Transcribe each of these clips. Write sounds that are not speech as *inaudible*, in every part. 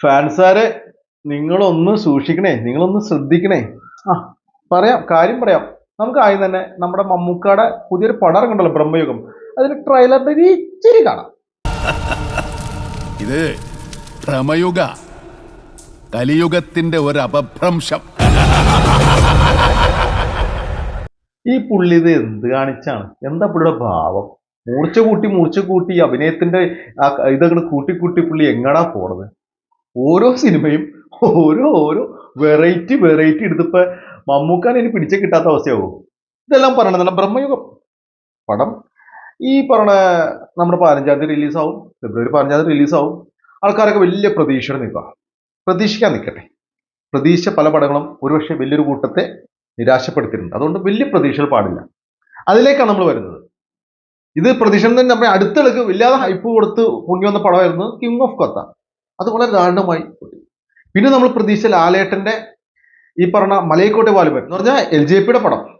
ഫാൻസാരെ നിങ്ങളൊന്ന് സൂക്ഷിക്കണേ നിങ്ങളൊന്ന് ശ്രദ്ധിക്കണേ. ആ പറയാം കാര്യം പറയാം. നമുക്ക് ആദ്യം തന്നെ നമ്മുടെ മമ്മൂക്കാടെ പുതിയൊരു പടം ഇറങ്ങണ്ടല്ലോ ബ്രഹ്മയുഗം. അതിന് ട്രെയിലറിന്റെ ഒരു ഇച്ചിരി കാണാം. *laughs* ഇത് ഭ്രമയുഗ കലിയുഗത്തിന്റെ ഒരു അപഭ്രംശം. *laughs* ഈ പുള്ളി ഇത് എന്ത് കാണിച്ചാണ്? എന്താ പുള്ളിയുടെ ഭാവം? മൂർച്ച കൂട്ടി മൂർച്ച കൂട്ടി അഭിനയത്തിന്റെ ആ ക- കൂട്ടിക്കൂട്ടി കൂട്ടി കൂട്ടി പുള്ളി എങ്ങടാ പോണത്? ഓരോ സിനിമയും ഓരോ ഓരോ വെറൈറ്റി വെറൈറ്റി എടുത്തിപ്പോ മമ്മൂക്കാൻ ഇനി പിടിച്ച കിട്ടാത്ത അവസ്ഥയാവും. ഇതെല്ലാം പറയണതാണ് ബ്രഹ്മയുഗം. പടം ഈ പറഞ്ഞ നമ്മുടെ പതിനഞ്ചാം തീയതി റിലീസാവും ഫെബ്രുവരി പതിനഞ്ചാം തീയതി റിലീസാവും ആൾക്കാരൊക്കെ വലിയ പ്രതീക്ഷയോടെ നിൽക്കുക. പ്രതീക്ഷിക്കാൻ നിൽക്കട്ടെ. പ്രതീക്ഷിച്ച പല പടങ്ങളും ഒരുപക്ഷെ വലിയൊരു കൂട്ടത്തെ നിരാശപ്പെടുത്തിയിട്ടുണ്ട്. അതുകൊണ്ട് വലിയ പ്രതീക്ഷകൾ പാടില്ല. അതിലേക്കാണ് നമ്മൾ വരുന്നത്. ഇത് പ്രതീക്ഷ തന്നെ നമ്മുടെ അടുത്തിടക്ക് ഇല്ലാതെ ഹൈപ്പ് കൊടുത്ത് പൊങ്ങി വന്ന പടമായിരുന്നു കിങ് ഓഫ് കൊത്ത അത് വളരെ ദാരുണമായി പൊട്ടി. പിന്നെ നമ്മൾ പ്രതീക്ഷ ലാലേട്ടന്റെ ഈ പറഞ്ഞ മലയക്കോട്ടെ വാലുപൻ എന്ന് പറഞ്ഞാൽ എൽ ജെ പിയുടെ പടം.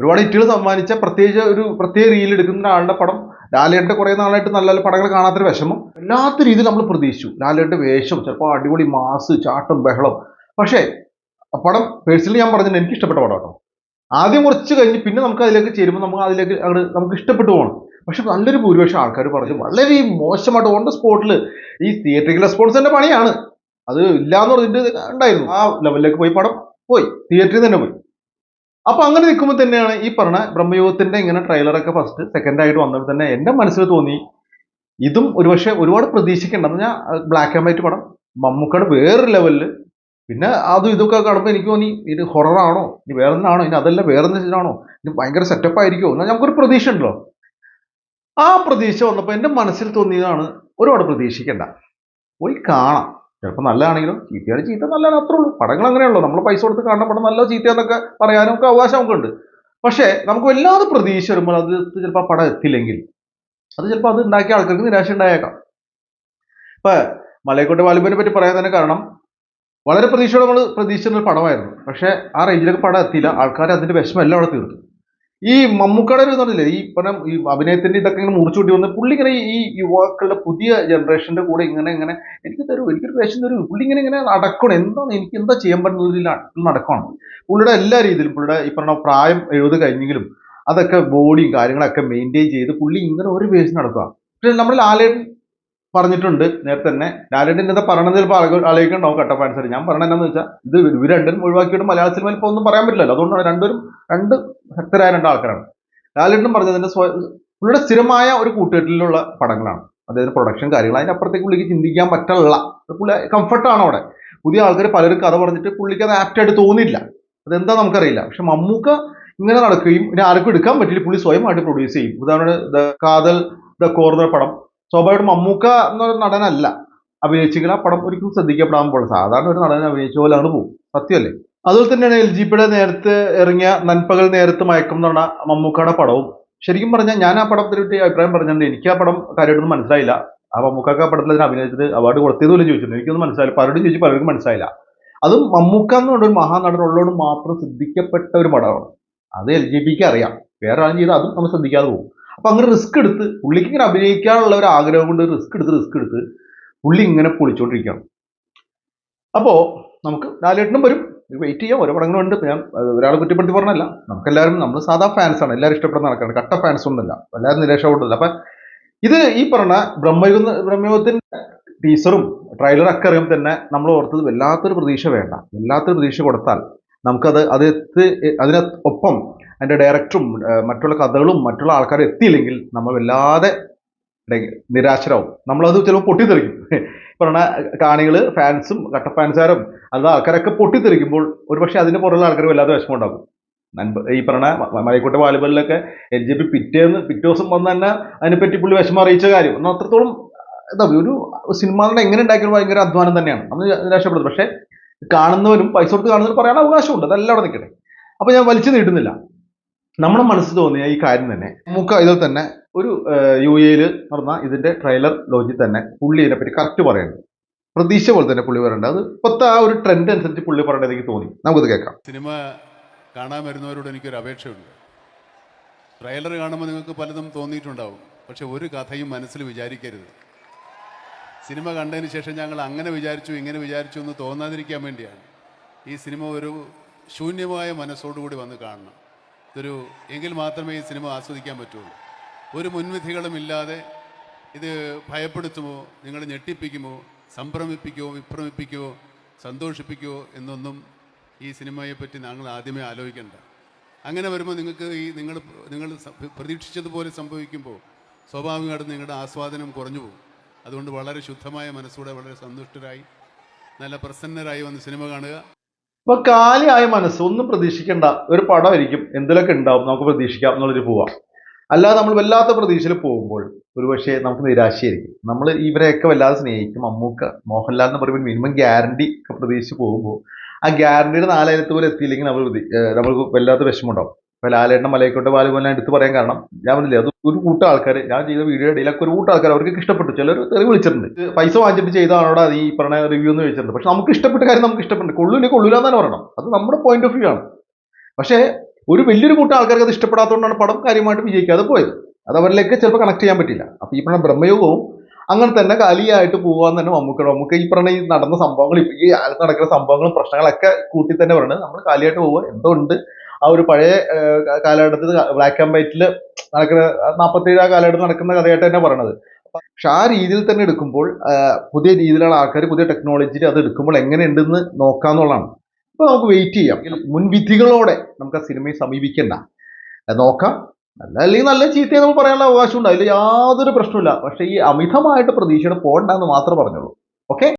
ഒരുപാട് ഇറ്റുകൾ സമ്മാനിച്ച പ്രത്യേകിച്ച് ഒരു പ്രത്യേക രീതിയിൽ എടുക്കുന്ന ആളുടെ പടം. ലാലേട്ടന്റെ കുറെ നാളായിട്ട് നല്ല നല്ല പടങ്ങൾ കാണാത്തൊരു വിഷമം. വല്ലാത്ത രീതിയിൽ നമ്മൾ പ്രതീക്ഷിച്ചു. ലാലേട്ടന്റെ വേഷം ചിലപ്പോൾ അടിപൊളി മാസ് ചാട്ടം ബഹളം. പക്ഷേ പടം പേഴ്സണലി ഞാൻ പറഞ്ഞിട്ട് എനിക്ക് ഇഷ്ടപ്പെട്ട പടം കേട്ടോ. ആദ്യം കുറച്ച് കഴിഞ്ഞ് പിന്നെ നമുക്ക് അതിലേക്ക് ചേരുമ്പോൾ നമുക്ക് അതിലേക്ക് അങ്ങോട്ട് നമുക്ക് ഇഷ്ടപ്പെട്ടു പോകണം. പക്ഷെ നല്ലൊരു ഭൂരിപക്ഷം ആൾക്കാർ പറഞ്ഞു വളരെ മോശമായിട്ട് ഓൺ ദ സ്പോട്ടിൽ ഈ തിയേറ്ററിക്കൽ തന്നെ പണിയാണ്. അത് ഇല്ലാന്ന് പറഞ്ഞിട്ട് ഉണ്ടായിരുന്നു. ആ ലെവലിലേക്ക് പോയി പടം പോയി തിയേറ്ററിൽ തന്നെ പോയി. അപ്പൊ അങ്ങനെ നിൽക്കുമ്പോൾ തന്നെയാണ് ഈ പറഞ്ഞ ബ്രഹ്മയോഗത്തിന്റെ ഇങ്ങനെ ട്രെയിലറൊക്കെ ഫസ്റ്റ് സെക്കൻഡ് ആയിട്ട് വന്നപ്പോൾ തന്നെ എന്റെ മനസ്സിൽ തോന്നി ഇതും ഒരുപക്ഷെ ഒരുപാട് പ്രതീക്ഷിക്കേണ്ടെന്ന് ഞാൻ ബ്ലാക്ക് ആൻഡ് വൈറ്റ് പടം മമ്മൂക്കയുടെ വേറൊരു ലെവലിൽ പിന്നെ അതും ഇതൊക്കെ കാണുമ്പോൾ എനിക്ക് തോന്നി ഇത് ഹൊററാണോ ഇനി വേറെ ആണോ ഇനി അതല്ല വേറെ ആണോ? ഇത് ഭയങ്കര സെറ്റപ്പ് ആയിരിക്കുമോ? എന്നാൽ നമുക്കൊരു പ്രതീക്ഷ ഉണ്ടല്ലോ. ആ പ്രതീക്ഷ വന്നപ്പോൾ എന്റെ മനസ്സിൽ തോന്നിയതാണ് ഒരുപാട് പ്രതീക്ഷിക്കേണ്ട. പോയി കാണാം. ചിലപ്പോൾ നല്ലതാണെങ്കിലും ചീത്തയാണ് ചീത്ത നല്ലതാണ് അത്രേ ഉള്ളൂ. പടങ്ങൾ അങ്ങനെയുള്ളൂ നമ്മൾ പൈസ കൊടുത്ത് കാണുന്ന പടം നല്ല ചീത്തയാന്നൊക്കെ പറയാനും ഒക്കെ അവകാശം നമുക്കുണ്ട്. പക്ഷേ നമുക്ക് വല്ലാതെ പ്രതീക്ഷ വരുമ്പോൾ അത് ചിലപ്പോൾ ആ പടം എത്തില്ലെങ്കിൽ അത് ചിലപ്പോൾ അത് ഉണ്ടാക്കിയ ആൾക്കാർക്ക് നിരാശ ഉണ്ടായേക്കാം. ഇപ്പൊ മലയക്കോട്ടെ വാലിബനെ പറ്റി പറയാൻ തന്നെ കാരണം വളരെ പ്രതീക്ഷയോടെ നമ്മൾ പ്രതീക്ഷിച്ചിരുന്ന പടമായിരുന്നു. പക്ഷേ ആ റേഞ്ചിലൊക്കെ പടം എത്തിയില്ല. ആൾക്കാർ അതിന്റെ വിഷമം എല്ലാം അവിടെ തീർത്തു. ഈ മമ്മൂക്കയുടെ ഒരു ഇതല്ലേ ഈ പറഞ്ഞ ഈ അഭിനയത്തിന്റെ ഇതൊക്കെ ഇങ്ങനെ മുറിച്ചു കൂട്ടി വന്ന് പുള്ളി ഇങ്ങനെ ഈ- ഈ യുവാക്കളുടെ പുതിയ ജനറേഷന്റെ കൂടെ ഇങ്ങനെ ഇങ്ങനെ എനിക്ക് തരൂ എനിക്കൊരു വേഷം തരൂ. പുള്ളി ഇങ്ങനെ ഇങ്ങനെ നടക്കണം? എന്താണ് എനിക്ക് എന്താ ചെയ്യാൻ പറ്റുന്നതിൽ നടക്കണം? പുള്ളിയുടെ എല്ലാ രീതിയിലും പുള്ളിയുടെ ഈ പറഞ്ഞ പ്രായം എഴുപത് കഴിഞ്ഞെങ്കിലും അതൊക്കെ ബോഡിയും കാര്യങ്ങളൊക്കെ മെയിന്റെയിൻ ചെയ്ത് പുള്ളി ഇങ്ങനെ ഒരു വേഷം നടക്കുക പക്ഷെ നമ്മൾ ലാലേട്ടൻ പറഞ്ഞിട്ടുണ്ട് നേരത്തെ തന്നെ. ലാലേട്ടൻ ഇന്നത്തെ പറയണത് ചിലപ്പോൾ ആലോചിക്കണ്ടാവും കട്ടപ്പ ആൻസർ ഞാൻ പറയണത് എന്താണെന്ന് വെച്ചാൽ ഇത് ഇവർ രണ്ടും ഒഴിവാക്കിയിട്ട് മലയാള സിനിമയിൽ ഇപ്പോൾ ഒന്നും പറയാൻ പറ്റില്ലല്ലോ. അതുകൊണ്ടാണ് രണ്ടുപേരും രണ്ട് ശക്തരായ രണ്ട് ആൾക്കാരാണ്. ലാലേട്ടൻ പറഞ്ഞതിന്റെ സ്വ പുള്ളിയുടെ സ്ഥിരമായ ഒരു കൂട്ടുകെട്ടിലുള്ള പടങ്ങളാണ്. അതായത് പ്രൊഡക്ഷൻ കാര്യങ്ങൾ അതിന്റെ അപ്പുറത്തേക്ക് പുള്ളിക്ക് ചിന്തിക്കാൻ പറ്റുള്ള പുള്ളി കംഫർട്ടാണ് അവിടെ. പുതിയ ആൾക്കാർ പലരും കഥ പറഞ്ഞിട്ട് പുള്ളിക്ക് അത് ആപ്റ്റായിട്ട് തോന്നില്ല അതെന്താ നമുക്കറിയില്ല. പക്ഷെ മമ്മൂക്ക ഇങ്ങനെ നടക്കുകയും ഇനി ആർക്കും എടുക്കാൻ പറ്റില്ല. പുള്ളി സ്വയമായിട്ട് പ്രൊഡ്യൂസ് ചെയ്യും. ഉദാഹരണം ദ കാതൽ ദ കോർണർ പടം. സ്വാഭാവികമായിട്ടും മമ്മൂക്ക എന്നൊരു നടനല്ല. അഭിനയിച്ചെങ്കിൽ ആ പടം ഒരിക്കലും ശ്രദ്ധിക്കപ്പെടാൻ പോലെ സാധാരണ ഒരു നടനെ അഭിനയിച്ച പോലെ പോകും. സത്യമല്ലേ അതുപോലെ തന്നെയാണ് എൽ ജി പിയുടെ നേരത്തെ ഇറങ്ങിയ നൻപകൽ നേരത്ത് മയക്കം എന്ന് പറഞ്ഞ മമ്മൂക്കയുടെ പടവും. ശരിക്കും പറഞ്ഞാൽ ഞാൻ ആ പടത്തിനെ പറ്റി അഭിപ്രായം പറഞ്ഞിട്ടുണ്ട്. എനിക്ക് ആ പടം കാര്യമായിട്ടൊന്നും മനസ്സിലായില്ല. ആ മമ്മൂക്കാക്ക് ആ പടത്തിൽ അതിന് അഭിനയിച്ചത് അവാർഡ് കൊടുത്തതുപോലെ ചോദിച്ചിട്ടുണ്ട്. എനിക്കൊന്നും മനസ്സിലായില്ല. പലരും ചോദിച്ചു പലർക്കും മനസ്സിലായില്ല. അതും മമ്മൂക്ക എന്ന് പറഞ്ഞ ഒരു മഹാനടനുള്ളോട് മാത്രം ശ്രദ്ധിക്കപ്പെട്ട ഒരു പടമാണ്. അത് എൽ ജി പിക്ക് അറിയാം. വേറെ ആരും ചെയ്താൽ അതും നമ്മൾ ശ്രദ്ധിക്കാതെ പോകും. അപ്പൊ അങ്ങനെ റിസ്ക് എടുത്ത് പുള്ളിക്ക് ഇങ്ങനെ അഭിനയിക്കാനുള്ള ഒരു ആഗ്രഹം കൊണ്ട് റിസ്ക് എടുത്ത് റിസ്ക് എടുത്ത് പുള്ളി ഇങ്ങനെ പൊളിച്ചോണ്ടിരിക്കണം അപ്പോ നമുക്ക് ലാലേട്ടനും വരും. വെയിറ്റ് ചെയ്യാം. ഓരോ പടങ്ങളുണ്ട് ഉണ്ട്. ഞാൻ ഒരാളെ കുറ്റപ്പെടുത്തി പറഞ്ഞല്ല നമുക്കെല്ലാവരും നമ്മൾ സാധാ ഫാൻസ് ആണ്. എല്ലാവരും ഇഷ്ടപ്പെടുന്ന നടക്കാണ് കട്ട ഫാൻസ് ഒന്നുമല്ല. എല്ലാവരും നിരാശപ്പെട്ടില്ല അപ്പൊ ഇത് ഈ പറഞ്ഞ ബ്രഹ്മയുഗം ബ്രഹ്മയുഗത്തിന്റെ ടീസറും ട്രെയിലർ ഒക്കെ തന്നെ നമ്മൾ ഓർത്തത് വല്ലാത്തൊരു പ്രതീക്ഷ വേണ്ട. വല്ലാത്തൊരു പ്രതീക്ഷ കൊടുത്താൽ നമുക്കത് അത് എത്തി അതിന് അതിന്റെ ഡയറക്ടറും മറ്റുള്ള കഥകളും മറ്റുള്ള ആൾക്കാരും എത്തിയില്ലെങ്കിൽ നമ്മൾ വല്ലാതെ നിരാശരാവും. നമ്മളത് ചിലപ്പോൾ പൊട്ടിത്തെറിക്കും. *laughs* പറഞ്ഞ കാണികൾ ഫാൻസും കട്ട ഫാൻസുകാരും അല്ലാതെ ആൾക്കാരൊക്കെ പൊട്ടിത്തെറിക്കുമ്പോൾ ഒരുപക്ഷെ അതിന് പുറമുള്ള ആൾക്കാർ വല്ലാതെ വിഷമം ഉണ്ടാകും ഈ പറഞ്ഞ മലയക്കോട്ടെ വാലിബലിലൊക്കെ എൽ ജി പി പിറ്റേന്ന് പിറ്റേ ദിവസം വന്ന് തന്നെ അതിനെപ്പറ്റി പുള്ളി വിഷമം അറിയിച്ച കാര്യം. എന്നാൽ അത്രത്തോളം എന്താ ഒരു സിനിമ തന്നെ എങ്ങനെ ഉണ്ടാക്കിയാലും ഭയങ്കര അധ്വാനം തന്നെയാണ്. നമ്മൾ നിരാശപ്പെടുന്നത് പക്ഷേ കാണുന്നവരും പൈസ കൊടുത്ത് കാണുന്നവരും പറയാൻ അവകാശമുണ്ട്. അതെല്ലാം അവിടെ നിൽക്കട്ടെ. അപ്പോൾ ഞാൻ വലിച്ചു നീട്ടുന്നില്ല. നമ്മുടെ മനസ്സിൽ തോന്നിയ ഈ കാര്യം തന്നെ. നമുക്ക് ഇതിൽ തന്നെ ഒരു യു എയിൽ നടന്ന ഇതിന്റെ ട്രെയിലർ ലോഞ്ചിൽ തന്നെ പുള്ളി ഇതിനെപ്പറ്റി കറക്റ്റ് പറയുന്നുണ്ട് പ്രതീക്ഷ പോലെ തന്നെ പുള്ളി പറയേണ്ടത് അത് ഇപ്പോഴത്തെ ആ ഒരു ട്രെൻഡ് അനുസരിച്ച് പുള്ളി പറയേണ്ടത് എനിക്ക് തോന്നി. നമുക്കത് കേൾക്കാം. സിനിമ കാണാൻ വരുന്നവരോട് എനിക്കൊരു അപേക്ഷയുണ്ട്. ട്രെയിലർ കാണുമ്പോൾ നിങ്ങൾക്ക് പലതും തോന്നിയിട്ടുണ്ടാവും. പക്ഷെ ഒരു കഥയും മനസ്സിൽ വിചാരിക്കരുത്. സിനിമ കണ്ടതിന് ശേഷം ഞങ്ങൾ അങ്ങനെ വിചാരിച്ചു ഇങ്ങനെ വിചാരിച്ചു എന്ന് തോന്നാതിരിക്കാൻ വേണ്ടിയാണ് ഈ സിനിമ ഒരു ശൂന്യമായ മനസ്സോടുകൂടി വന്ന് കാണണം. ഇതൊരു എങ്കിൽ മാത്രമേ ഈ സിനിമ ആസ്വദിക്കാൻ പറ്റുള്ളൂ. ഒരു മുൻവിധികളും ഇല്ലാതെ ഇത് ഭയപ്പെടുത്തുമോ നിങ്ങൾ ഞെട്ടിപ്പിക്കുമോ സംഭ്രമിപ്പിക്കുമോ വിഭ്രമിപ്പിക്കുമോ സന്തോഷിപ്പിക്കുമോ എന്നൊന്നും ഈ സിനിമയെപ്പറ്റി ഞങ്ങൾ ആദ്യമേ ആലോചിക്കേണ്ട. അങ്ങനെ വരുമ്പോൾ നിങ്ങൾക്ക് ഈ നിങ്ങൾ നിങ്ങൾ പ്രതീക്ഷിച്ചതുപോലെ സംഭവിക്കുമ്പോൾ സ്വാഭാവികമായിട്ടും നിങ്ങളുടെ ആസ്വാദനം കുറഞ്ഞു പോകും. അതുകൊണ്ട് വളരെ ശുദ്ധമായ മനസ്സോടെ വളരെ സന്തുഷ്ടരായി നല്ല പ്രസന്നരായി വന്ന് സിനിമ കാണുക. അപ്പൊ കാലിയായ മനസ്സ് ഒന്നും പ്രതീക്ഷിക്കേണ്ട. ഒരു പടമായിരിക്കും. എന്തിലൊക്കെ ഉണ്ടാവും? നമുക്ക് പ്രതീക്ഷിക്കാം എന്നുള്ളൊരു പോവാം. അല്ലാതെ നമ്മൾ വല്ലാത്ത പ്രതീക്ഷയിൽ പോകുമ്പോൾ ഒരുപക്ഷെ നമുക്ക് നിരാശയായിരിക്കും. നമ്മൾ ഇവരെയൊക്കെ വല്ലാതെ സ്നേഹിക്കും. അമ്മൂക്ക മോഹൻലാൽ എന്ന് പറയുമ്പോൾ മിനിമം ഗ്യാരണ്ടി ഒക്കെ പ്രതീക്ഷിച്ച് പോകുമ്പോൾ ആ ഗ്യാരണ്ടിയുടെ നാലായിരത്തി പോലും എത്തിയില്ലെങ്കിൽ നമ്മൾ നമ്മൾക്ക് വല്ലാത്ത വിഷമമുണ്ടാവും. ഇപ്പൊ ലാലേട്ടൻ മലയക്കോട്ടെ ബാലുമോഹൻ എടുത്ത് പറയാൻ കാരണം ഞാൻ പറഞ്ഞില്ലേ അത് ഒരു കൂട്ടം ആൾക്കാർ ഞാൻ ചെയ്ത വീഡിയോ ഇടയിലൊക്കെ ഒരു കൂട്ടം ആൾക്കാർ അവർക്ക് ഇഷ്ടപ്പെട്ടു. ചിലർ തെറി വിളിച്ചിട്ടുണ്ട്. പൈസ വാങ്ങിച്ചിട്ട് ചെയ്താണോടാ ഈ പറഞ്ഞ റിവ്യൂ എന്ന് ചോദിച്ചിട്ടുണ്ട്. പക്ഷെ നമുക്ക് ഇഷ്ടപ്പെട്ട കാര്യം നമുക്ക് ഇഷ്ടപ്പെട്ടു കൊള്ളൂല്ലേ കൊള്ളൂല എന്നാണ് പറയണം. അത് നമ്മുടെ പോയിന്റ് ഓഫ് വ്യൂ ആണ്. പക്ഷേ ഒരു വലിയൊരു കൂട്ടം ആൾക്കാർക്ക് അത് ഇഷ്ടപ്പെടാത്തതുകൊണ്ടാണ് പടം കാര്യമായിട്ട് വിജയിക്കാതെ പോയത്. അത് അവരിലേക്ക് ചിലപ്പോൾ കണക്ട് ചെയ്യാൻ പറ്റില്ല. അപ്പൊ ഈ പറഞ്ഞ ബ്രഹ്മയോഗവും അങ്ങനെ തന്നെ കാലിയായിട്ട് പോകാൻ തന്നെ നമുക്ക് നമുക്ക് ഈ പറഞ്ഞ ഈ നടന്ന സംഭവങ്ങൾ ഈ നടക്കുന്ന സംഭവങ്ങളും പ്രശ്നങ്ങളൊക്കെ കൂട്ടി തന്നെ പറയുന്നത് നമ്മൾ കാലിയായിട്ട് പോവുക. എന്തോ ഉണ്ട്. ആ ഒരു പഴയ കാലഘട്ടത്തിൽ ബ്ലാക്ക് ആൻഡ് വൈറ്റിൽ നടക്കുന്ന നാൽപ്പത്തേഴ് ആ കാലഘട്ടത്തിൽ നടക്കുന്ന കഥയായിട്ട് തന്നെ പറയണത്. പക്ഷെ ആ രീതിയിൽ തന്നെ എടുക്കുമ്പോൾ പുതിയ രീതിയിലുള്ള ആൾക്കാർ പുതിയ ടെക്നോളജിയിൽ അത് എടുക്കുമ്പോൾ എങ്ങനെയുണ്ടെന്ന് നോക്കാന്നുള്ളതാണ്. ഇപ്പൊ നമുക്ക് വെയിറ്റ് ചെയ്യാം. മുൻവിധികളോടെ നമുക്ക് ആ സിനിമയെ സമീപിക്കണ്ട. നോക്കാം. നല്ല അല്ലെങ്കിൽ നല്ല ചീത്തയെ നമ്മൾ പറയാനുള്ള അവകാശം ഉണ്ട്. അതിൽ യാതൊരു പ്രശ്നമില്ല പക്ഷേ ഈ അമിതമായിട്ട് പ്രതീക്ഷയുടെ പോകണ്ടെന്ന് മാത്രമേ പറഞ്ഞുള്ളൂ. ഓക്കെ